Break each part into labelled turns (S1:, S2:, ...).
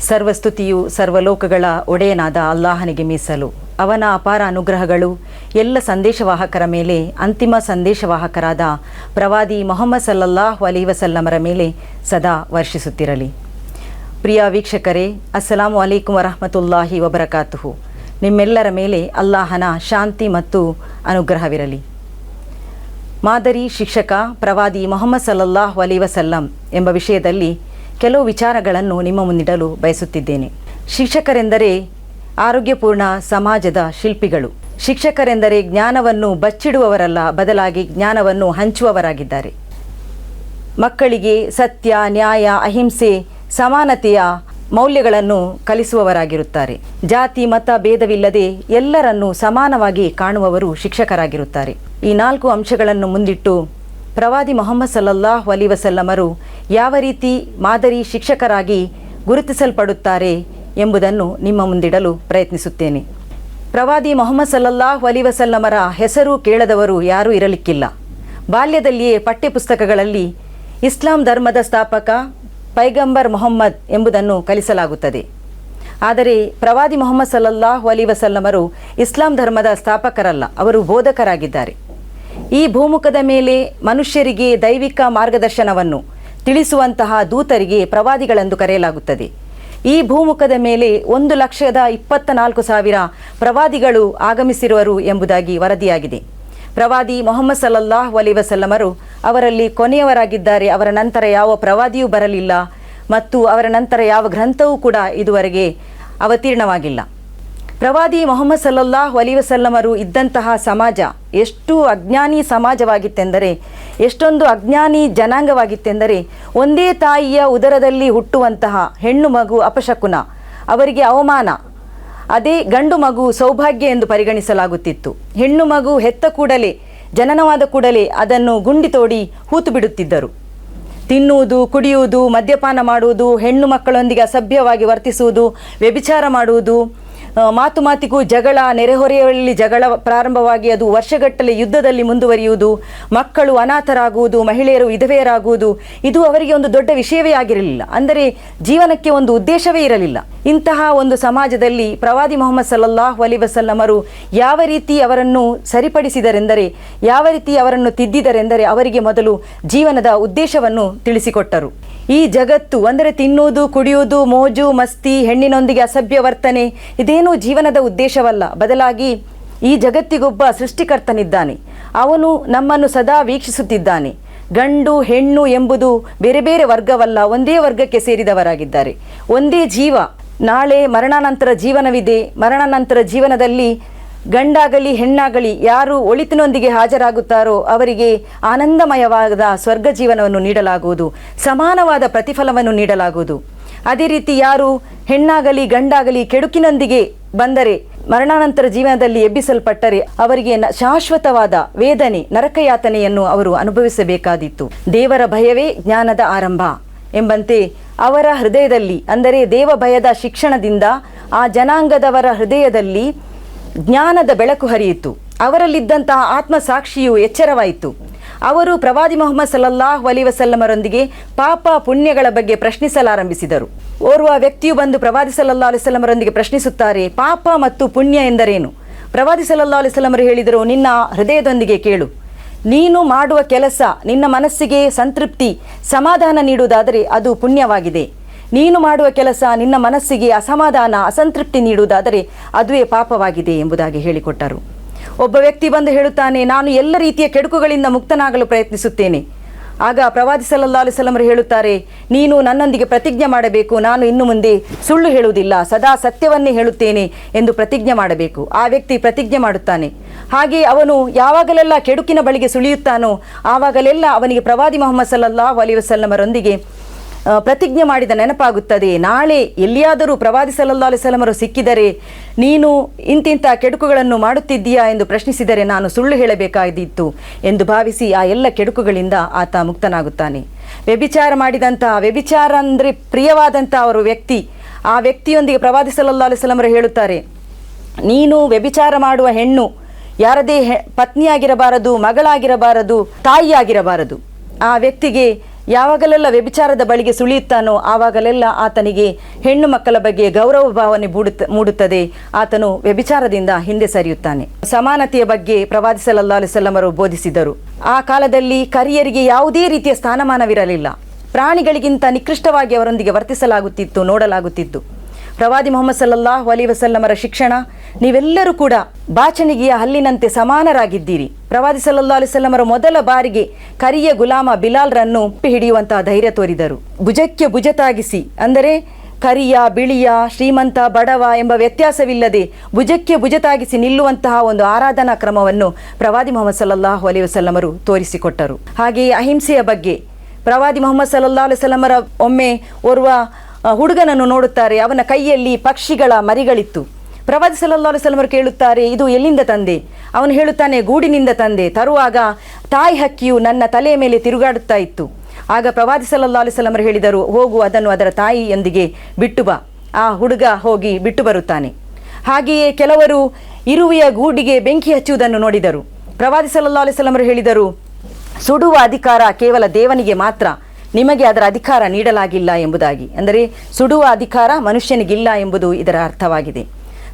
S1: ಸರ್ವಸ್ತುತಿಯು ಸರ್ವಲೋಕಗಳ ಒಡೆಯನಾದ ಅಲ್ಲಾಹನಿಗೆ ಮೀಸಲು. ಅವನ ಅಪಾರ ಅನುಗ್ರಹಗಳು ಎಲ್ಲ ಸಂದೇಶವಾಹಕರ ಮೇಲೆ, ಅಂತಿಮ ಸಂದೇಶವಾಹಕರಾದ ಪ್ರವಾದಿ ಮೊಹಮ್ಮದ್ ಸಲ್ಲಲ್ಲಾಹು ಅಲಿ ವಸಲ್ಲಮರ ಮೇಲೆ ಸದಾ ವರ್ಷಿಸುತ್ತಿರಲಿ. ಪ್ರಿಯ ವೀಕ್ಷಕರೇ, ಅಸ್ಸಲಾಮು ಅಲೈಕುಂ ವರಹಮತುಲ್ಲಾಹಿ ವಬರಕಾತುಹು. ನಿಮ್ಮೆಲ್ಲರ ಮೇಲೆ ಅಲ್ಲಾಹನ ಶಾಂತಿ ಮತ್ತು ಅನುಗ್ರಹವಿರಲಿ. ಮಾದರಿ ಶಿಕ್ಷಕ ಪ್ರವಾದಿ ಮೊಹಮ್ಮದ್ ಸಲ್ಲಲ್ಲಾಹು ಅಲಿ ವಸಲ್ಲಂ ಎಂಬ ವಿಷಯದಲ್ಲಿ ಕೆಲವು ವಿಚಾರಗಳನ್ನು ನಿಮ್ಮ ಮುಂದಿಡಲು ಬಯಸುತ್ತಿದ್ದೇನೆ. ಶಿಕ್ಷಕರೆಂದರೆ ಆರೋಗ್ಯಪೂರ್ಣ ಸಮಾಜದ ಶಿಲ್ಪಿಗಳು. ಶಿಕ್ಷಕರೆಂದರೆ ಜ್ಞಾನವನ್ನು ಬಚ್ಚಿಡುವವರಲ್ಲ, ಬದಲಾಗಿ ಜ್ಞಾನವನ್ನು ಹಂಚುವವರಾಗಿದ್ದಾರೆ. ಮಕ್ಕಳಿಗೆ ಸತ್ಯ, ನ್ಯಾಯ, ಅಹಿಂಸೆ, ಸಮಾನತೆಯ ಮೌಲ್ಯಗಳನ್ನು ಕಲಿಸುವವರಾಗಿರುತ್ತಾರೆ. ಜಾತಿ, ಮತ, ಭೇದವಿಲ್ಲದೆ ಎಲ್ಲರನ್ನು ಸಮಾನವಾಗಿ ಕಾಣುವವರು ಶಿಕ್ಷಕರಾಗಿರುತ್ತಾರೆ. ಈ ನಾಲ್ಕು ಅಂಶಗಳನ್ನು ಮುಂದಿಟ್ಟು ಪ್ರವಾದಿ ಮೊಹಮ್ಮದ್ ಸಲ್ಲಲ್ಲಾಹು ಅಲಿ ವಸಲ್ಲಮರು ಯಾವ ರೀತಿ ಮಾದರಿ ಶಿಕ್ಷಕರಾಗಿ ಗುರುತಿಸಲ್ಪಡುತ್ತಾರೆ ಎಂಬುದನ್ನು ನಿಮ್ಮ ಮುಂದಿಡಲು ಪ್ರಯತ್ನಿಸುತ್ತೇನೆ. ಪ್ರವಾದಿ ಮೊಹಮ್ಮದ್ ಸಲ್ಲಲ್ಲಾಹು ಅಲಿ ವಸಲ್ಲಮರ ಹೆಸರು ಕೇಳದವರು ಯಾರೂ ಇರಲಿಕ್ಕಿಲ್ಲ. ಬಾಲ್ಯದಲ್ಲಿಯೇ ಪಠ್ಯಪುಸ್ತಕಗಳಲ್ಲಿ ಇಸ್ಲಾಂ ಧರ್ಮದ ಸ್ಥಾಪಕ ಪೈಗಂಬರ್ ಮೊಹಮ್ಮದ್ ಎಂಬುದನ್ನು ಕಲಿಸಲಾಗುತ್ತದೆ. ಆದರೆ ಪ್ರವಾದಿ ಮೊಹಮ್ಮದ್ ಸಲ್ಲಲ್ಲಾಹು ಅಲಿ ವಸಲ್ಲಮರು ಇಸ್ಲಾಂ ಧರ್ಮದ ಸ್ಥಾಪಕರಲ್ಲ, ಅವರು ಬೋಧಕರಾಗಿದ್ದಾರೆ. ಈ ಭೂಮುಖದ ಮೇಲೆ ಮನುಷ್ಯರಿಗೆ ದೈವಿಕ ಮಾರ್ಗದರ್ಶನವನ್ನು ತಿಳಿಸುವಂತಹ ದೂತರಿಗೆ ಪ್ರವಾದಿಗಳೆಂದು ಕರೆಯಲಾಗುತ್ತದೆ. ಈ ಭೂಮುಖದ ಮೇಲೆ ಒಂದು ಲಕ್ಷದ ಇಪ್ಪತ್ತ ನಾಲ್ಕು ಸಾವಿರ ಪ್ರವಾದಿಗಳು ಆಗಮಿಸಿರುವರು ಎಂಬುದಾಗಿ ವರದಿಯಾಗಿದೆ. ಪ್ರವಾದಿ ಮೊಹಮ್ಮದ್ ಸಲಲ್ಲಾಹ್ ಅಲಿ ವಸಲ್ಲಮರು ಅವರಲ್ಲಿ ಕೊನೆಯವರಾಗಿದ್ದಾರೆ. ಅವರ ನಂತರ ಯಾವ ಪ್ರವಾದಿಯೂ ಬರಲಿಲ್ಲ ಮತ್ತು ಅವರ ನಂತರ ಯಾವ ಗ್ರಂಥವೂ ಕೂಡ ಇದುವರೆಗೆ ಅವತೀರ್ಣವಾಗಿಲ್ಲ. ಪ್ರವಾದಿ ಮೊಹಮ್ಮದ್ ಸಲ್ಲಲ್ಲಾಹು ಅಲಿ ವಸಲ್ಲಮರು ಇದ್ದಂತಹ ಸಮಾಜ ಎಷ್ಟು ಅಜ್ಞಾನಿ ಸಮಾಜವಾಗಿತ್ತೆಂದರೆ, ಎಷ್ಟೊಂದು ಅಜ್ಞಾನಿ ಜನಾಂಗವಾಗಿತ್ತೆಂದರೆ, ಒಂದೇ ತಾಯಿಯ ಉದರದಲ್ಲಿ ಹುಟ್ಟುವಂತಹ ಹೆಣ್ಣು ಮಗು ಅಪಶಕುನ, ಅವರಿಗೆ ಅವಮಾನ, ಅದೇ ಗಂಡು ಮಗು ಸೌಭಾಗ್ಯ ಎಂದು ಪರಿಗಣಿಸಲಾಗುತ್ತಿತ್ತು. ಹೆಣ್ಣು ಮಗು ಹೆತ್ತ ಕೂಡಲೇ, ಜನನವಾದ ಕೂಡಲೇ ಅದನ್ನು ಗುಂಡಿ ತೋಡಿ ಹೂತು ಬಿಡುತ್ತಿದ್ದರು. ತಿನ್ನುವುದು, ಕುಡಿಯುವುದು, ಮದ್ಯಪಾನ ಮಾಡುವುದು, ಹೆಣ್ಣು ಮಕ್ಕಳೊಂದಿಗೆ ಅಸಭ್ಯವಾಗಿ ವರ್ತಿಸುವುದು, ವ್ಯಭಿಚಾರ ಮಾಡುವುದು ಮಾತು ಮಾತಿಗೂ ಜಗಳ, ನೆರೆಹೊರೆಯಲ್ಲಿ ಜಗಳ ಪ್ರಾರಂಭವಾಗಿ ಅದು ವರ್ಷಗಟ್ಟಲೆ ಯುದ್ಧದಲ್ಲಿ ಮುಂದುವರಿಯುವುದು, ಮಕ್ಕಳು ಅನಾಥರಾಗುವುದು, ಮಹಿಳೆಯರು ವಿಧವೆಯರಾಗುವುದು, ಇದು ಅವರಿಗೆ ಒಂದು ದೊಡ್ಡ ವಿಷಯವೇ ಆಗಿರಲಿಲ್ಲ. ಅಂದರೆ ಜೀವನಕ್ಕೆ ಒಂದು ಉದ್ದೇಶವೇ ಇರಲಿಲ್ಲ. ಇಂತಹ ಒಂದು ಸಮಾಜದಲ್ಲಿ ಪ್ರವಾದಿ ಮೊಹಮ್ಮದ್ ಸಲ್ಲಲ್ಲಾಹು ಅಲಿ ವಸಲ್ಲಮರು ಯಾವ ರೀತಿ ಅವರನ್ನು ಸರಿಪಡಿಸಿದರೆಂದರೆ, ಯಾವ ರೀತಿ ಅವರನ್ನು ತಿದ್ದಿದರೆಂದರೆ ಅವರಿಗೆ ಮೊದಲು ಜೀವನದ ಉದ್ದೇಶವನ್ನು ತಿಳಿಸಿಕೊಟ್ಟರು. ಈ ಜಗತ್ತು ಅಂದರೆ ತಿನ್ನುವುದು ಕುಡಿಯುವುದು ಮೋಜು, ಮಸ್ತಿ, ಹೆಣ್ಣಿನೊಂದಿಗೆ ಅಸಭ್ಯ ವರ್ತನೆ ಇದೇನೂ ಜೀವನದ ಉದ್ದೇಶವಲ್ಲ. ಬದಲಾಗಿ ಈ ಜಗತ್ತಿಗೊಬ್ಬ ಸೃಷ್ಟಿಕರ್ತನಿದ್ದಾನೆ. ಅವನು ನಮ್ಮನ್ನು ಸದಾ ವೀಕ್ಷಿಸುತ್ತಿದ್ದಾನೆ. ಗಂಡು, ಹೆಣ್ಣು ಎಂಬುದು ಬೇರೆ ಬೇರೆ ವರ್ಗವಲ್ಲ, ಒಂದೇ ವರ್ಗಕ್ಕೆ ಸೇರಿದವರಾಗಿದ್ದಾರೆ. ಒಂದೇ ಜೀವ. ನಾಳೆ ಮರಣಾನಂತರ ಜೀವನವಿದೆ. ಮರಣಾನಂತರ ಜೀವನದಲ್ಲಿ ಗಂಡಾಗಲಿ, ಹೆಣ್ಣಾಗಲಿ ಯಾರು ಒಳಿತಿನೊಂದಿಗೆ ಹಾಜರಾಗುತ್ತಾರೋ ಅವರಿಗೆ ಆನಂದಮಯವಾದ ಸ್ವರ್ಗ ಜೀವನವನ್ನು ನೀಡಲಾಗುವುದು. ಸಮಾನವಾದ ಪ್ರತಿಫಲವನ್ನು ನೀಡಲಾಗುವುದು. ಅದೇ ರೀತಿ ಯಾರು ಹೆಣ್ಣಾಗಲಿ ಗಂಡಾಗಲಿ ಕೆಡುಕಿನೊಂದಿಗೆ ಬಂದರೆ ಮರಣಾನಂತರ ಜೀವನದಲ್ಲಿ ಎಬ್ಬಿಸಲ್ಪಟ್ಟರೆ ಅವರಿಗೆ ಶಾಶ್ವತವಾದ ವೇದನೆ, ನರಕಯಾತನೆಯನ್ನು ಅವರು ಅನುಭವಿಸಬೇಕಾದೀತು. ದೇವರ ಭಯವೇ ಜ್ಞಾನದ ಆರಂಭ ಎಂಬಂತೆ ಅವರ ಹೃದಯದಲ್ಲಿ, ಅಂದರೆ ದೇವ ಭಯದ ಶಿಕ್ಷಣದಿಂದ ಆ ಜನಾಂಗದವರ ಹೃದಯದಲ್ಲಿ ಜ್ಞಾನದ ಬೆಳಕು ಹರಿಯಿತು. ಅವರಲ್ಲಿದ್ದಂತಹ ಆತ್ಮಸಾಕ್ಷಿಯು ಎಚ್ಚರವಾಯಿತು. ಅವರು ಪ್ರವಾದಿ ಮೊಹಮ್ಮದ್ ಸಲ್ಲಲ್ಲಾಹು ಅಲಿ ವಸಲ್ಲಮರೊಂದಿಗೆ ಪಾಪ ಪುಣ್ಯಗಳ ಬಗ್ಗೆ ಪ್ರಶ್ನಿಸಲಾರಂಭಿಸಿದರು. ಓರ್ವ ವ್ಯಕ್ತಿಯು ಬಂದು ಪ್ರವಾದಿ ಸಲ್ಲಲ್ಲಾ ಅಲಿಸಲ್ಲಮರೊಂದಿಗೆ ಪ್ರಶ್ನಿಸುತ್ತಾರೆ, ಪಾಪ ಮತ್ತು ಪುಣ್ಯ ಎಂದರೇನು? ಪ್ರವಾದಿ ಸಲ್ಲಲ್ಲಾ ಅಲಿಸಲ್ಲಮರು ಹೇಳಿದರು, ನಿನ್ನ ಹೃದಯದೊಂದಿಗೆ ಕೇಳು. ನೀನು ಮಾಡುವ ಕೆಲಸ ನಿನ್ನ ಮನಸ್ಸಿಗೆ ಸಂತೃಪ್ತಿ, ಸಮಾಧಾನ ನೀಡುವುದಾದರೆ ಅದು ಪುಣ್ಯವಾಗಿದೆ. ನೀನು ಮಾಡುವ ಕೆಲಸ ನಿನ್ನ ಮನಸ್ಸಿಗೆ ಅಸಮಾಧಾನ, ಅಸಂತೃಪ್ತಿ ನೀಡುವುದಾದರೆ ಅದುವೇ ಪಾಪವಾಗಿದೆ ಎಂಬುದಾಗಿ ಹೇಳಿಕೊಟ್ಟರು. ಒಬ್ಬ ವ್ಯಕ್ತಿ ಬಂದು ಹೇಳುತ್ತಾನೆ, ನಾನು ಎಲ್ಲ ರೀತಿಯ ಕೆಡುಕುಗಳಿಂದ ಮುಕ್ತನಾಗಲು ಪ್ರಯತ್ನಿಸುತ್ತೇನೆ. ಆಗ ಪ್ರವಾದಿ ಸಲ್ಲಲ್ಲಾ ಸಲಮರು ಹೇಳುತ್ತಾರೆ, ನೀನು ನನ್ನೊಂದಿಗೆ ಪ್ರತಿಜ್ಞೆ ಮಾಡಬೇಕು, ನಾನು ಇನ್ನು ಮುಂದೆ ಸುಳ್ಳು ಹೇಳುವುದಿಲ್ಲ, ಸದಾ ಸತ್ಯವನ್ನೇ ಹೇಳುತ್ತೇನೆ ಎಂದು ಪ್ರತಿಜ್ಞೆ ಮಾಡಬೇಕು. ಆ ವ್ಯಕ್ತಿ ಪ್ರತಿಜ್ಞೆ ಮಾಡುತ್ತಾನೆ. ಹಾಗೆ ಅವನು ಯಾವಾಗಲೆಲ್ಲ ಕೆಡುಕಿನ ಬಳಿಗೆ ಸುಳಿಯುತ್ತಾನೋ, ಆವಾಗಲೆಲ್ಲ ಅವನಿಗೆ ಪ್ರವಾದಿ ಮೊಹಮ್ಮದ್ ಸಲ್ಲಲ್ಲಾಹು ಅಲಿ ವಸಲ್ಲಮರೊಂದಿಗೆ ಪ್ರತಿಜ್ಞೆ ಮಾಡಿದ ನೆನಪಾಗುತ್ತದೆ. ನಾಳೆ ಎಲ್ಲಿಯಾದರೂ ಪ್ರವಾದಿ ಸಲಲ್ಲಾ ಸಲಮರು ಸಿಕ್ಕಿದರೆ ನೀನು ಇಂತಿಂಥ ಕೆಡುಕುಗಳನ್ನು ಮಾಡುತ್ತಿದ್ದೀಯಾ ಎಂದು ಪ್ರಶ್ನಿಸಿದರೆ ನಾನು ಸುಳ್ಳು ಹೇಳಬೇಕಾದಿತ್ತು ಎಂದು ಭಾವಿಸಿ ಆ ಎಲ್ಲ ಕೆಡುಕುಗಳಿಂದ ಆತ ಮುಕ್ತನಾಗುತ್ತಾನೆ. ವ್ಯಭಿಚಾರ ಮಾಡಿದಂತಹ ವ್ಯಭಿಚಾರ ಅಂದರೆ ಪ್ರಿಯವಾದಂಥ ಅವರು ವ್ಯಕ್ತಿ, ಆ ವ್ಯಕ್ತಿಯೊಂದಿಗೆ ಪ್ರವಾದಿ ಸಲಲ್ಲಾ ಸಲಮರು ಹೇಳುತ್ತಾರೆ, ನೀನು ವ್ಯಭಿಚಾರ ಮಾಡುವ ಹೆಣ್ಣು ಯಾರದೇ ಪತ್ನಿಯಾಗಿರಬಾರದು, ಮಗಳಾಗಿರಬಾರದು, ತಾಯಿಯಾಗಿರಬಾರದು. ಆ ವ್ಯಕ್ತಿಗೆ ಯಾವಾಗಲೆಲ್ಲ ವ್ಯಭಿಚಾರದ ಬಳಿಗೆ ಸುಳಿಯುತ್ತಾನೋ ಆವಾಗಲೆಲ್ಲ ಆತನಿಗೆ ಹೆಣ್ಣು ಮಕ್ಕಳ ಬಗ್ಗೆ ಗೌರವ ಭಾವನೆ ಮೂಡುತ್ತ ಮೂಡುತ್ತದೆ. ಆತನು ವ್ಯಭಿಚಾರದಿಂದ ಹಿಂದೆ ಸರಿಯುತ್ತಾನೆ. ಸಮಾನತೆಯ ಬಗ್ಗೆ ಪ್ರವಾದಿ ವಸಲ್ಲಮರು ಬೋಧಿಸಿದರು. ಆ ಕಾಲದಲ್ಲಿ ಕರಿಯರಿಗೆ ಯಾವುದೇ ರೀತಿಯ ಸ್ಥಾನಮಾನವಿರಲಿಲ್ಲ. ಪ್ರಾಣಿಗಳಿಗಿಂತ ನಿಕೃಷ್ಟವಾಗಿ ಅವರೊಂದಿಗೆ ವರ್ತಿಸಲಾಗುತ್ತಿತ್ತು, ನೋಡಲಾಗುತ್ತಿತ್ತು. ಪ್ರವಾದಿ ಮೊಹಮ್ಮದ್ ಸಲ್ಲಲ್ಲಾಹು ಅಲಿ ವಸಲ್ಲಮರ ಶಿಕ್ಷಣ, ನೀವೆಲ್ಲರೂ ಕೂಡ ಬಾಚಣಿಗೆಯ ಹಲ್ಲಿನಂತೆ ಸಮಾನರಾಗಿದ್ದೀರಿ. ಪ್ರವಾದಿ ಸಲ್ಲಾ ಅಲೈಹಿ ವಸಲ್ಲಮರ ಮೊದಲ ಬಾರಿಗೆ ಕರಿಯ ಗುಲಾಮ ಬಿಲಾಲ್ರನ್ನು ಹಿಡಿಯುವಂತಹ ಧೈರ್ಯ ತೋರಿದರು. ಭುಜಕ್ಕೆ ಭುಜತಾಗಿಸಿ ಅಂದರೆ ಕರಿಯ, ಬಿಳಿಯ, ಶ್ರೀಮಂತ, ಬಡವ ಎಂಬ ವ್ಯತ್ಯಾಸವಿಲ್ಲದೆ ಭುಜಕ್ಕೆ ಭುಜತಾಗಿಸಿ ನಿಲ್ಲುವಂತಹ ಒಂದು ಆರಾಧನಾ ಕ್ರಮವನ್ನು ಪ್ರವಾದಿ ಮೊಹಮ್ಮದ್ ಸಲ್ಲಲ್ಲಾಹು ಅಲಿ ವಸಲ್ಲಮರು ತೋರಿಸಿಕೊಟ್ಟರು. ಹಾಗೆಯೇ ಅಹಿಂಸೆಯ ಬಗ್ಗೆ ಪ್ರವಾದಿ ಮೊಹಮ್ಮದ್ ಸಲ್ಲಾ ಅಲೈಹಿ ವಸಲ್ಲಮರ ಒಮ್ಮೆ ಓರ್ವ ಹುಡುಗನನ್ನು ನೋಡುತ್ತಾರೆ. ಅವನ ಕೈಯಲ್ಲಿ ಪಕ್ಷಿಗಳ ಮರಿಗಳಿತ್ತು. ಪ್ರವಾದಿ ಸಲ್ಲಲ್ಲಾಹು ಅಲೈಹಿ ವಸಲ್ಲಮರು ಕೇಳುತ್ತಾರೆ, ಇದು ಎಲ್ಲಿಂದ ತಂದೆ? ಅವನು ಹೇಳುತ್ತಾನೆ, ಗೂಡಿನಿಂದ ತಂದೆ. ತರುವಾಗ ತಾಯಿ ಹಕ್ಕಿಯು ನನ್ನ ತಲೆಯ ಮೇಲೆ ತಿರುಗಾಡುತ್ತಾ ಇತ್ತು. ಆಗ ಪ್ರವಾದಿ ಸಲ್ಲಲ್ಲಾಹು ಅಲೈಹಿ ವಸಲ್ಲಮರು ಹೇಳಿದರು, ಹೋಗು, ಅದನ್ನು ಅದರ ತಾಯಿಯೊಂದಿಗೆ ಬಿಟ್ಟು ಬಾ. ಆ ಹುಡುಗ ಹೋಗಿ ಬಿಟ್ಟು ಬರುತ್ತಾನೆ. ಹಾಗೆಯೇ ಕೆಲವರು ಇರುವೆಯ ಗೂಡಿಗೆ ಬೆಂಕಿ ಹಚ್ಚುವುದನ್ನು ನೋಡಿದರು. ಪ್ರವಾದಿ ಸಲ್ಲಲ್ಲಾಹು ಅಲೈಹಿ ವಸಲ್ಲಮರು ಹೇಳಿದರು, ಸುಡುವ ಅಧಿಕಾರ ಕೇವಲ ದೇವನಿಗೆ ಮಾತ್ರ. ನಿಮಗೆ ಅದರ ಅಧಿಕಾರ ನೀಡಲಾಗಿಲ್ಲ ಎಂಬುದಾಗಿ. ಅಂದರೆ ಸುಡುವ ಅಧಿಕಾರ ಮನುಷ್ಯನಿಗಿಲ್ಲ ಎಂಬುದು ಇದರ ಅರ್ಥವಾಗಿದೆ.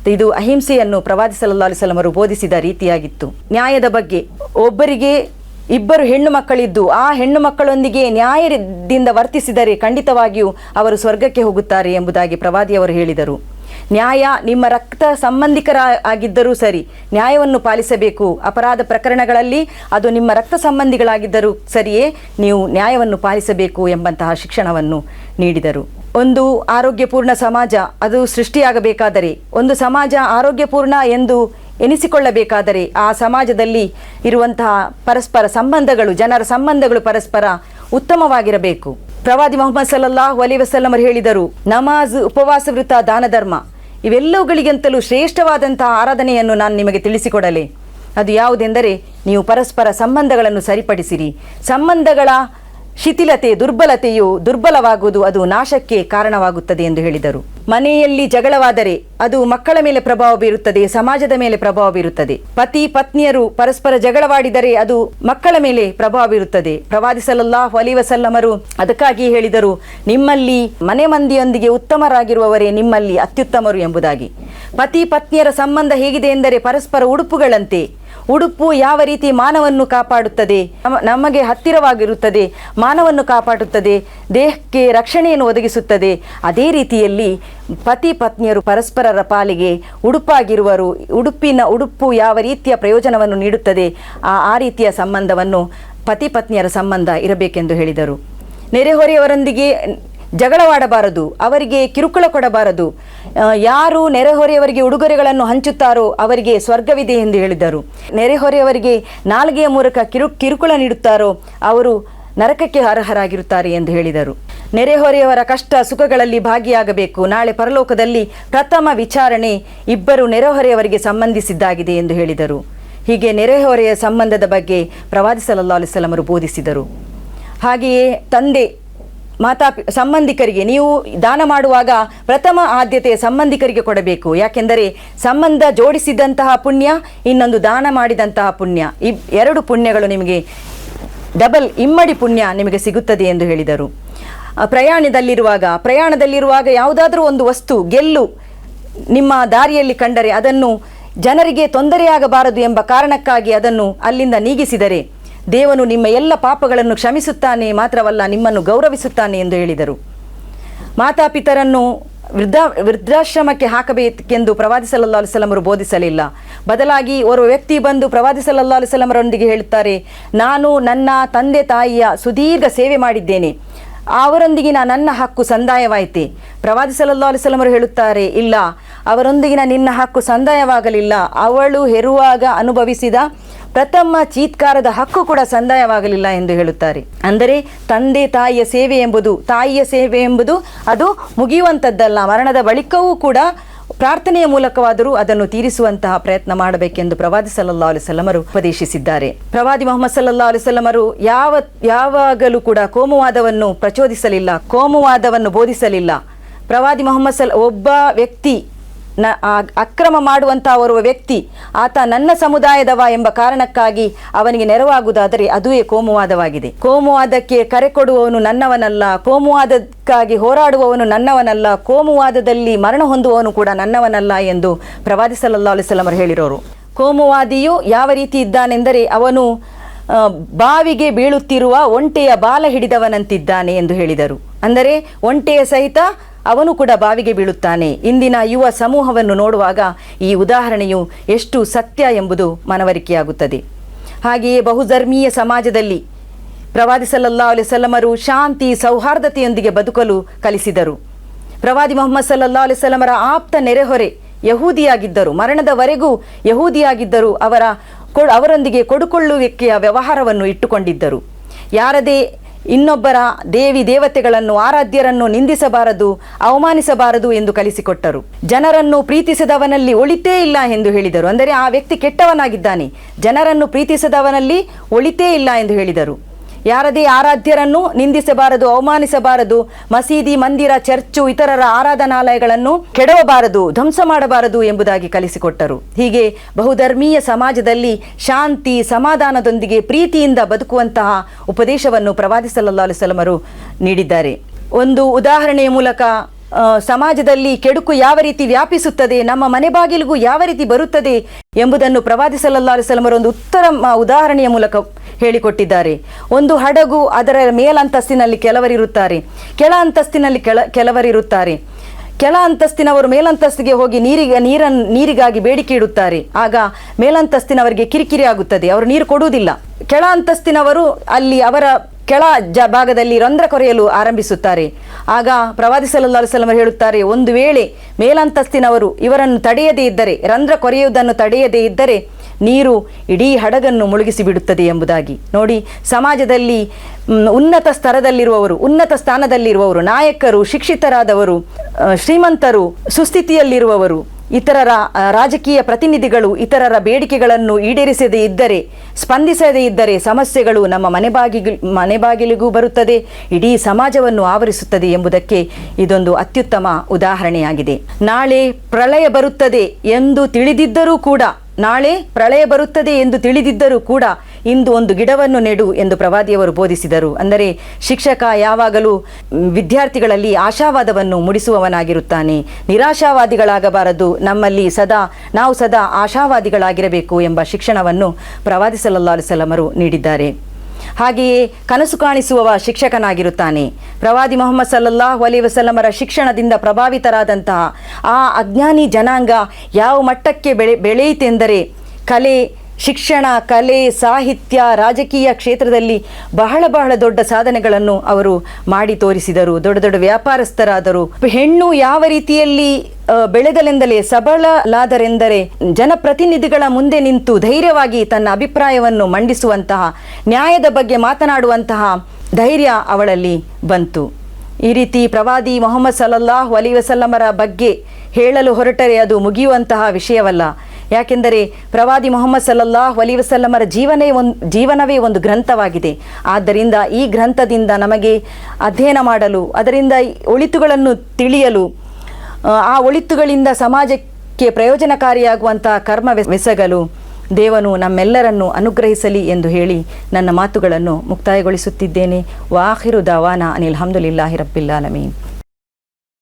S1: ಇದು ಅಹಿಂಸೆಯನ್ನು ಪ್ರವಾದಿ ವಸಲ್ಲಮರು ಬೋಧಿಸಿದ ರೀತಿಯಾಗಿತ್ತು. ನ್ಯಾಯದ ಬಗ್ಗೆ ಒಬ್ಬರಿಗೆ ಇಬ್ಬರು ಹೆಣ್ಣು ಮಕ್ಕಳಿದ್ದು, ಆ ಹೆಣ್ಣು ಮಕ್ಕಳೊಂದಿಗೆ ನ್ಯಾಯದಿಂದ ವರ್ತಿಸಿದರೆ ಖಂಡಿತವಾಗಿಯೂ ಅವರು ಸ್ವರ್ಗಕ್ಕೆ ಹೋಗುತ್ತಾರೆ ಎಂಬುದಾಗಿ ಪ್ರವಾದಿಯವರು ಹೇಳಿದರು. ನ್ಯಾಯ ನಿಮ್ಮ ರಕ್ತ ಸಂಬಂಧಿಕರ ಆಗಿದ್ದರೂ ಸರಿ ನ್ಯಾಯವನ್ನು ಪಾಲಿಸಬೇಕು. ಅಪರಾಧ ಪ್ರಕರಣಗಳಲ್ಲಿ ಅದು ನಿಮ್ಮ ರಕ್ತ ಸಂಬಂಧಿಗಳಾಗಿದ್ದರೂ ಸರಿಯೇ ನೀವು ನ್ಯಾಯವನ್ನು ಪಾಲಿಸಬೇಕು ಎಂಬಂತಹ ಶಿಕ್ಷಣವನ್ನು ನೀಡಿದರು. ಒಂದು ಆರೋಗ್ಯಪೂರ್ಣ ಸಮಾಜ ಅದು ಸೃಷ್ಟಿಯಾಗಬೇಕಾದರೆ, ಒಂದು ಸಮಾಜ ಆರೋಗ್ಯಪೂರ್ಣ ಎಂದು ಎನಿಸಿಕೊಳ್ಳಬೇಕಾದರೆ, ಆ ಸಮಾಜದಲ್ಲಿ ಇರುವಂತಹ ಪರಸ್ಪರ ಸಂಬಂಧಗಳು, ಜನರ ಸಂಬಂಧಗಳು ಪರಸ್ಪರ ಉತ್ತಮವಾಗಿರಬೇಕು. ಪ್ರವಾದಿ ಮೊಹಮ್ಮದ್ ಸಲ್ಲಲ್ಲಾಹು ಅಲಿ ವಸಲ್ಲಮರು ಹೇಳಿದರು, ನಮಾಜ್, ಉಪವಾಸ, ವೃತ್ತ, ದಾನ, ಧರ್ಮ, ಇವೆಲ್ಲವುಗಳಿಗಿಂತಲೂ ಶ್ರೇಷ್ಠವಾದಂತಹ ಆರಾಧನೆಯನ್ನು ನಾನು ನಿಮಗೆ ತಿಳಿಸಿಕೊಡಲೆ. ಅದು ಯಾವುದೆಂದರೆ, ನೀವು ಪರಸ್ಪರ ಸಂಬಂಧಗಳನ್ನು ಸರಿಪಡಿಸಿರಿ. ಸಂಬಂಧಗಳ ಶಿಥಿಲತೆ, ದುರ್ಬಲತೆಯು ದುರ್ಬಲವಾಗುವುದು ಅದು ನಾಶಕ್ಕೆ ಕಾರಣವಾಗುತ್ತದೆ ಎಂದು ಹೇಳಿದರು. ಮನೆಯಲ್ಲಿ ಜಗಳವಾದರೆ ಅದು ಮಕ್ಕಳ ಮೇಲೆ ಪ್ರಭಾವ ಬೀರುತ್ತದೆ, ಸಮಾಜದ ಮೇಲೆ ಪ್ರಭಾವ ಬೀರುತ್ತದೆ. ಪತಿ, ಪತ್ನಿಯರು ಪರಸ್ಪರ ಜಗಳವಾಡಿದರೆ ಅದು ಮಕ್ಕಳ ಮೇಲೆ ಪ್ರಭಾವ ಬೀರುತ್ತದೆ. ಪ್ರವಾದಿ ಹೊಲಿವಸಲ್ಲಮರು ವಸಲ್ಲಮರು ಅದಕ್ಕಾಗಿ ಹೇಳಿದರು, ನಿಮ್ಮಲ್ಲಿ ಮನೆ ಮಂದಿಯೊಂದಿಗೆ ಉತ್ತಮರಾಗಿರುವವರೇ ನಿಮ್ಮಲ್ಲಿ ಅತ್ಯುತ್ತಮರು ಎಂಬುದಾಗಿ. ಪತಿ, ಪತ್ನಿಯರ ಸಂಬಂಧ ಹೇಗಿದೆ ಎಂದರೆ ಪರಸ್ಪರ ಉಡುಪುಗಳಂತೆ. ಉಡುಪು ಯಾವ ರೀತಿ ಮಾನವನ್ನು ಕಾಪಾಡುತ್ತದೆ? ನಮಗೆ ಹತ್ತಿರವಾಗಿರುತ್ತದೆ, ಮಾನವನ್ನು ಕಾಪಾಡುತ್ತದೆ, ದೇಹಕ್ಕೆ ರಕ್ಷಣೆಯನ್ನು ಒದಗಿಸುತ್ತದೆ. ಅದೇ ರೀತಿಯಲ್ಲಿ ಪತಿ ಪತ್ನಿಯರು ಪರಸ್ಪರರ ಪಾಲಿಗೆ ಉಡುಪಾಗಿರುವರು. ಉಡುಪಿನ ಉಡುಪು ಯಾವ ರೀತಿಯ ಪ್ರಯೋಜನವನ್ನು ನೀಡುತ್ತದೆ? ಆ ಆ ರೀತಿಯ ಸಂಬಂಧವನ್ನು ಪತಿ ಪತ್ನಿಯರ ಸಂಬಂಧ ಇರಬೇಕೆಂದು ಹೇಳಿದರು. ನೆರೆಹೊರೆಯವರೊಂದಿಗೆ ಜಗಳವಾಡಬಾರದು, ಅವರಿಗೆ ಕಿರುಕುಳ ಕೊಡಬಾರದು. ಯಾರು ನೆರೆಹೊರೆಯವರಿಗೆ ಉಡುಗೊರೆಗಳನ್ನು ಹಂಚುತ್ತಾರೋ ಅವರಿಗೆ ಸ್ವರ್ಗವಿದೆ ಎಂದು ಹೇಳಿದರು. ನೆರೆಹೊರೆಯವರಿಗೆ ನಾಲ್ಗೆಯ ಮೂಲಕ ಕಿರು, ಕಿರುಕುಳ ನೀಡುತ್ತಾರೋ ಅವರು ನರಕಕ್ಕೆ ಅರ್ಹರಾಗಿರುತ್ತಾರೆ ಎಂದು ಹೇಳಿದರು. ನೆರೆಹೊರೆಯವರ ಕಷ್ಟ ಸುಖಗಳಲ್ಲಿ ಭಾಗಿಯಾಗಬೇಕು. ನಾಳೆ ಪರಲೋಕದಲ್ಲಿ ಪ್ರಥಮ ವಿಚಾರಣೆ ಇಬ್ಬರು ನೆರೆಹೊರೆಯವರಿಗೆ ಸಂಬಂಧಿಸಿದ್ದಾಗಿದೆ ಎಂದು ಹೇಳಿದರು. ಹೀಗೆ ನೆರೆಹೊರೆಯ ಸಂಬಂಧದ ಬಗ್ಗೆ ಪ್ರವಾದಿ ಸಲ್ಲಲ್ಲಾಹು ಅಲಿಸಲಮರು ಬೋಧಿಸಿದರು. ಹಾಗೆಯೇ ತಂದೆ ಮಾತಾ ಸಂಬಂಧಿಕರಿಗೆ ನೀವು ದಾನ ಮಾಡುವಾಗ ಪ್ರಥಮ ಆದ್ಯತೆ ಸಂಬಂಧಿಕರಿಗೆ ಕೊಡಬೇಕು. ಯಾಕೆಂದರೆ ಸಂಬಂಧ ಜೋಡಿಸಿದಂತಹ ಪುಣ್ಯ, ಇನ್ನೊಂದು ದಾನ ಮಾಡಿದಂತಹ ಪುಣ್ಯ. ಈ ಎರಡು ಪುಣ್ಯಗಳು ನಿಮಗೆ ಡಬಲ್ ಇಮ್ಮಡಿ ಪುಣ್ಯ ನಿಮಗೆ ಸಿಗುತ್ತದೆ ಎಂದು ಹೇಳಿದರು. ಪ್ರಯಾಣದಲ್ಲಿರುವಾಗ ಪ್ರಯಾಣದಲ್ಲಿರುವಾಗ ಯಾವುದಾದರೂ ಒಂದು ವಸ್ತು, ಗೆಲ್ಲು ನಿಮ್ಮ ದಾರಿಯಲ್ಲಿ ಕಂಡರೆ ಅದನ್ನು ಜನರಿಗೆ ತೊಂದರೆಯಾಗಬಾರದು ಎಂಬ ಕಾರಣಕ್ಕಾಗಿ ಅದನ್ನು ಅಲ್ಲಿಂದ ನೀಗಿಸಿದರೆ ದೇವನು ನಿಮ್ಮ ಎಲ್ಲ ಪಾಪಗಳನ್ನು ಕ್ಷಮಿಸುತ್ತಾನೆ, ಮಾತ್ರವಲ್ಲ ನಿಮ್ಮನ್ನು ಗೌರವಿಸುತ್ತಾನೆ ಎಂದು ಹೇಳಿದರು. ಮಾತಾಪಿತರನ್ನು ವೃದ್ಧ, ವೃದ್ಧಾಶ್ರಮಕ್ಕೆ ಹಾಕಬೇಕೆಂದು ಪ್ರವಾದಿ ಸಲ್ಲಾ ಅಲಿಸಲಮರು ಬೋಧಿಸಲಿಲ್ಲ. ಬದಲಾಗಿ ಓರ್ವ ವ್ಯಕ್ತಿ ಬಂದು ಪ್ರವಾದಿ ಸಲ್ಲಾ ಅಲಿಸಲಮರೊಂದಿಗೆ ಹೇಳುತ್ತಾರೆ, ನಾನು ನನ್ನ ತಂದೆ ತಾಯಿಯ ಸುದೀರ್ಘ ಸೇವೆ ಮಾಡಿದ್ದೇನೆ. ಅವರೊಂದಿಗಿನ ನನ್ನ ಹಕ್ಕು ಸಂದಾಯವಾಯಿತೆ. ಪ್ರವಾದಿ ಸಲ್ಲಲ್ಲಾಹು ಅಲಿಸಲಮರು ಹೇಳುತ್ತಾರೆ, ಇಲ್ಲ, ಅವರೊಂದಿಗಿನ ನಿನ್ನ ಹಕ್ಕು ಸಂದಾಯವಾಗಲಿಲ್ಲ. ಅವಳು ಹೆರುವಾಗ ಅನುಭವಿಸಿದ ಪ್ರಥಮ ಚೀತ್ಕಾರದ ಹಕ್ಕು ಕೂಡ ಸಂದಾಯವಾಗಲಿಲ್ಲ ಎಂದು ಹೇಳುತ್ತಾರೆ. ಅಂದರೆ ತಂದೆ ತಾಯಿಯ ಸೇವೆ ಎಂಬುದು, ತಾಯಿಯ ಸೇವೆ ಎಂಬುದು ಅದು ಮುಗಿಯುವಂಥದ್ದಲ್ಲ. ಮರಣದ ಬಳಿಕವೂ ಕೂಡ ಪ್ರಾರ್ಥನೆಯ ಮೂಲಕವಾದರೂ ಅದನ್ನು ತೀರಿಸುವಂತಹ ಪ್ರಯತ್ನ ಮಾಡಬೇಕೆಂದು ಪ್ರವಾದಿ ಸಲ್ಲಲ್ಲಾಹು ಅಲಿಸಲ್ಲಮರು ಉಪದೇಶಿಸಿದ್ದಾರೆ. ಪ್ರವಾದಿ ಮೊಹಮ್ಮದ್ ಸಲ್ಲಲ್ಲಾಹು ಅಲಿಸಲ್ಲಮರು ಯಾವ ಯಾವಾಗಲೂ ಕೂಡ ಕೋಮುವಾದವನ್ನು ಪ್ರಚೋದಿಸಲಿಲ್ಲ, ಕೋಮುವಾದವನ್ನು ಬೋಧಿಸಲಿಲ್ಲ. ಪ್ರವಾದಿ ಮೊಹಮ್ಮದ್ ಸಲ್, ಒಬ್ಬ ವ್ಯಕ್ತಿ ನ ಅಕ್ರಮ ಮಾಡುವಂಥ ಓರ್ವ ವ್ಯಕ್ತಿ ಆತ ನನ್ನ ಸಮುದಾಯದವ ಎಂಬ ಕಾರಣಕ್ಕಾಗಿ ಅವನಿಗೆ ನೆರವಾಗುವುದಾದರೆ ಅದುವೇ ಕೋಮುವಾದವಾಗಿದೆ. ಕೋಮುವಾದಕ್ಕೆ ಕರೆ ಕೊಡುವವನು ನನ್ನವನಲ್ಲ, ಕೋಮುವಾದಕ್ಕಾಗಿ ಹೋರಾಡುವವನು ನನ್ನವನಲ್ಲ, ಕೋಮುವಾದದಲ್ಲಿ ಮರಣ ಹೊಂದುವವನು ಕೂಡ ನನ್ನವನಲ್ಲ ಎಂದು ಪ್ರವಾದಿ ಸಲ್ಲಾ ಹೇಳಿರೋರು. ಕೋಮುವಾದಿಯು ಯಾವ ರೀತಿ ಇದ್ದಾನೆಂದರೆ ಅವನು ಬಾವಿಗೆ ಬೀಳುತ್ತಿರುವ ಒಂಟೆಯ ಬಾಲ ಹಿಡಿದವನಂತಿದ್ದಾನೆ ಎಂದು ಹೇಳಿದರು. ಅಂದರೆ ಒಂಟೆಯ ಸಹಿತ ಅವನು ಕೂಡ ಬಾವಿಗೆ ಬೀಳುತ್ತಾನೆ. ಇಂದಿನ ಯುವ ಸಮೂಹವನ್ನು ನೋಡುವಾಗ ಈ ಉದಾಹರಣೆಯು ಎಷ್ಟು ಸತ್ಯ ಎಂಬುದು ಮನವರಿಕೆಯಾಗುತ್ತದೆ. ಹಾಗೆಯೇ ಬಹುಧರ್ಮೀಯ ಸಮಾಜದಲ್ಲಿ ಪ್ರವಾದಿ ಸಲ್ಲಲ್ಲಾ ಅಲಿಸಲ್ಲಮರು ಶಾಂತಿ, ಸೌಹಾರ್ದತೆಯೊಂದಿಗೆ ಬದುಕಲು ಕಲಿಸಿದರು. ಪ್ರವಾದಿ ಮೊಹಮ್ಮದ್ ಸಲ್ಲಲ್ಲಾ ಅಲಿಸಲ್ಲಮರ ಆಪ್ತ ನೆರೆಹೊರೆ ಯಹೂದಿಯಾಗಿದ್ದರು. ಮರಣದವರೆಗೂ ಯಹೂದಿಯಾಗಿದ್ದರು. ಅವರ ಅವರೊಂದಿಗೆ ಕೊಡುಕೊಳ್ಳುವಿಕೆಯ ವ್ಯವಹಾರವನ್ನು ಇಟ್ಟುಕೊಂಡಿದ್ದರು. ಯಾರದೇ ಇನ್ನೊಬ್ಬರ ದೇವಿ ದೇವತೆಗಳನ್ನು, ಆರಾಧ್ಯರನ್ನು ನಿಂದಿಸಬಾರದು, ಅವಮಾನಿಸಬಾರದು ಎಂದು ಕಲಿಸಿಕೊಟ್ಟರು. ಜನರನ್ನು ಪ್ರೀತಿಸದವನಲ್ಲಿ ಒಳಿತೇ ಇಲ್ಲ ಎಂದು ಹೇಳಿದರು. ಅಂದರೆ ಆ ವ್ಯಕ್ತಿ ಕೆಟ್ಟವನಾಗಿದ್ದಾನೆ. ಜನರನ್ನು ಪ್ರೀತಿಸದವನಲ್ಲಿ ಒಳಿತೇ ಇಲ್ಲ ಎಂದು ಹೇಳಿದರು. ಯಾರದೇ ಆರಾಧ್ಯರನ್ನು ನಿಂದಿಸಬಾರದು, ಅವಮಾನಿಸಬಾರದು, ಮಸೀದಿ, ಮಂದಿರ, ಚರ್ಚು, ಇತರರ ಆರಾಧನಾಲಯಗಳನ್ನು ಕೆಡವಬಾರದು, ಧ್ವಂಸ ಮಾಡಬಾರದು ಎಂಬುದಾಗಿ ಕಲಿಸಿಕೊಟ್ಟರು. ಹೀಗೆ ಬಹುಧರ್ಮೀಯ ಸಮಾಜದಲ್ಲಿ ಶಾಂತಿ, ಸಮಾಧಾನದೊಂದಿಗೆ ಪ್ರೀತಿಯಿಂದ ಬದುಕುವಂತಹ ಉಪದೇಶವನ್ನು ಪ್ರವಾದಿ ಸಲ್ಲಾ ನೀಡಿದ್ದಾರೆ. ಒಂದು ಉದಾಹರಣೆಯ ಮೂಲಕ ಸಮಾಜದಲ್ಲಿ ಕೆಡುಕು ಯಾವ ರೀತಿ ವ್ಯಾಪಿಸುತ್ತದೆ, ನಮ್ಮ ಮನೆ ಬಾಗಿಲಿಗೂ ಯಾವ ರೀತಿ ಬರುತ್ತದೆ ಎಂಬುದನ್ನು ಪ್ರವಾದಿ ಸಲ್ಲಾ ಅಲಿಸಲಮರು ಒಂದು ಉತ್ತರ ಮ- ಉದಾಹರಣೆಯ ಮೂಲಕ ಹೇಳಿಕೊಟ್ಟಿದ್ದಾರೆ. ಒಂದು ಹಡಗು ಅದರ ಮೇಲಂತಸ್ತಿನಲ್ಲಿ ಕೆಲವರಿರುತ್ತಾರೆ. ಕೆಳ ಅಂತಸ್ತಿನಲ್ಲಿ ಕೆಳ, ಕೆಲವರಿರುತ್ತಾರೆ. ಕೆಳ ಅಂತಸ್ತಿನವರು ಮೇಲಂತಸ್ತಿಗೆ ಹೋಗಿ ನೀರಿಗೆ ನೀರನ್ನು ನೀರಿಗಾಗಿ ಬೇಡಿಕೆ ಇಡುತ್ತಾರೆ. ಆಗ ಮೇಲಂತಸ್ತಿನವರಿಗೆ ಕಿರಿಕಿರಿ ಆಗುತ್ತದೆ. ಅವರು ನೀರು ಕೊಡುವುದಿಲ್ಲ. ಕೆಳ ಅಂತಸ್ತಿನವರು ಅಲ್ಲಿ ಅವರ ಕೆಳ ಜ ಭಾಗದಲ್ಲಿ ರಂಧ್ರ ಕೊರೆಯಲು ಆರಂಭಿಸುತ್ತಾರೆ. ಆಗ ಪ್ರವಾದಿ ಸಲ್ಲಾ ಸಲಮರ್ ಹೇಳುತ್ತಾರೆ, ಒಂದು ವೇಳೆ ಮೇಲಂತಸ್ತಿನವರು ಇವರನ್ನು ತಡೆಯದೇ ಇದ್ದರೆ, ರಂಧ್ರ ಕೊರೆಯುವುದನ್ನು ತಡೆಯದೇ ಇದ್ದರೆ ನೀರು ಇಡೀ ಹಡಗನ್ನು ಮುಳುಗಿಸಿ ಬಿಡುತ್ತದೆ ಎಂಬುದಾಗಿ. ನೋಡಿ, ಸಮಾಜದಲ್ಲಿ ಉನ್ನತ ಸ್ತರದಲ್ಲಿರುವವರು ಉನ್ನತ ಸ್ಥಾನದಲ್ಲಿರುವವರು, ನಾಯಕರು, ಶಿಕ್ಷಿತರಾದವರು ಶ್ರೀಮಂತರು, ಸುಸ್ಥಿತಿಯಲ್ಲಿರುವವರು ಇತರರ ರಾಜಕೀಯ ಪ್ರತಿನಿಧಿಗಳು ಇತರರ ಬೇಡಿಕೆಗಳನ್ನು ಈಡೇರಿಸದೇ ಇದ್ದರೆ, ಸ್ಪಂದಿಸದೇ ಇದ್ದರೆ ಸಮಸ್ಯೆಗಳು ನಮ್ಮ ಮನೆ ಬಾಗಿಲು, ಮನೆ ಬಾಗಿಲಿಗೂ ಬರುತ್ತದೆ, ಇಡೀ ಸಮಾಜವನ್ನು ಆವರಿಸುತ್ತದೆ ಎಂಬುದಕ್ಕೆ ಇದೊಂದು ಅತ್ಯುತ್ತಮ ಉದಾಹರಣೆಯಾಗಿದೆ. ನಾಳೆ ಪ್ರಳಯ ಬರುತ್ತದೆ ಎಂದು ತಿಳಿದಿದ್ದರೂ ಕೂಡ, ನಾಳೆ ಪ್ರಳಯ ಬರುತ್ತದೆ ಎಂದು ತಿಳಿದಿದ್ದರೂ ಕೂಡ ಇಂದು ಒಂದು ಗಿಡವನ್ನು ನೆಡು ಎಂದು ಪ್ರವಾದಿಯವರು ಬೋಧಿಸಿದರು. ಅಂದರೆ ಶಿಕ್ಷಕ ಯಾವಾಗಲೂ ವಿದ್ಯಾರ್ಥಿಗಳಲ್ಲಿ ಆಶಾವಾದವನ್ನು ಮೂಡಿಸುವವನಾಗಿರುತ್ತಾನೆ. ನಿರಾಶಾವಾದಿಗಳಾಗಬಾರದು. ನಮ್ಮಲ್ಲಿ ಸದಾ, ನಾವು ಸದಾ ಆಶಾವಾದಿಗಳಾಗಿರಬೇಕು ಎಂಬ ಶಿಕ್ಷಣವನ್ನು ಪ್ರವಾದಿ ನೀಡಿದ್ದಾರೆ. ಹಾಗೆಯೇ ಕನಸು ಕಾಣಿಸುವವ ಶಿಕ್ಷಕನಾಗಿರುತ್ತಾನೆ. ಪ್ರವಾದಿ ಮೊಹಮ್ಮದ್ ಸಲ್ಲಲ್ಲಾಹು ಅಲಿ ವಸಲ್ಲಮರ ಶಿಕ್ಷಣದಿಂದ ಪ್ರಭಾವಿತರಾದಂತಹ ಆ ಅಜ್ಞಾನಿ ಜನಾಂಗ ಯಾವ ಮಟ್ಟಕ್ಕೆ ಬೆಳೆ, ಬೆಳೆಯಿತೆಂದರೆ ಕಲೆ ಶಿಕ್ಷಣ, ಕಲೆ, ಸಾಹಿತ್ಯ, ರಾಜಕೀಯ ಕ್ಷೇತ್ರದಲ್ಲಿ ಬಹಳ ಬಹಳ ದೊಡ್ಡ ಸಾಧನೆಗಳನ್ನು ಅವರು ಮಾಡಿ ತೋರಿಸಿದರು. ದೊಡ್ಡ ದೊಡ್ಡ ವ್ಯಾಪಾರಸ್ಥರಾದರು. ಹೆಣ್ಣು ಯಾವ ರೀತಿಯಲ್ಲಿ ಬೆಳೆದಲೆಂದಲೇ ಸಬಳಲಾದರೆಂದರೆ ಜನಪ್ರತಿನಿಧಿಗಳ ಮುಂದೆ ನಿಂತು ಧೈರ್ಯವಾಗಿ ತನ್ನ ಅಭಿಪ್ರಾಯವನ್ನು ಮಂಡಿಸುವಂತಹ, ನ್ಯಾಯದ ಬಗ್ಗೆ ಮಾತನಾಡುವಂತಹ ಧೈರ್ಯ ಅವಳಲ್ಲಿ ಬಂತು. ಈ ರೀತಿ ಪ್ರವಾದಿ ಮೊಹಮ್ಮದ್ ಸಲಲ್ಲಾಹು ಅಲಿ ವಸಲ್ಲಮರ ಬಗ್ಗೆ ಹೇಳಲು ಹೊರಟರೆ ಅದು ಮುಗಿಯುವಂತಹ ವಿಷಯವಲ್ಲ. ಯಾಕೆಂದರೆ ಪ್ರವಾದಿ ಮೊಹಮ್ಮದ್ ಸಲ್ಲಲ್ಲಾಹು ಅಲಿ ವಸಲ್ಲಮರ ಜೀವನೇ ಒಂದು ಜೀವನವೇ ಒಂದು ಗ್ರಂಥವಾಗಿದೆ. ಆದ್ದರಿಂದ ಈ ಗ್ರಂಥದಿಂದ ನಮಗೆ ಅಧ್ಯಯನ ಮಾಡಲು ಅದರಿಂದ ಒಳಿತುಗಳನ್ನು ತಿಳಿಯಲು ಆ, ಒಳಿತುಗಳಿಂದ ಸಮಾಜಕ್ಕೆ ಪ್ರಯೋಜನಕಾರಿಯಾಗುವಂತಹ ಕರ್ಮ ಬೆಸಗಲು ದೇವನು ನಮ್ಮೆಲ್ಲರನ್ನು ಅನುಗ್ರಹಿಸಲಿ ಎಂದು ಹೇಳಿ ನನ್ನ ಮಾತುಗಳನ್ನು ಮುಕ್ತಾಯಗೊಳಿಸುತ್ತಿದ್ದೇನೆ. ವಾಹಿರು ದವಾನ ಅನಿಲ್ ಹಮ್ದುಲಿಲ್ಲಾಹಿ ರಬ್ಬಿಲ್ಲಾಲಮೀನ್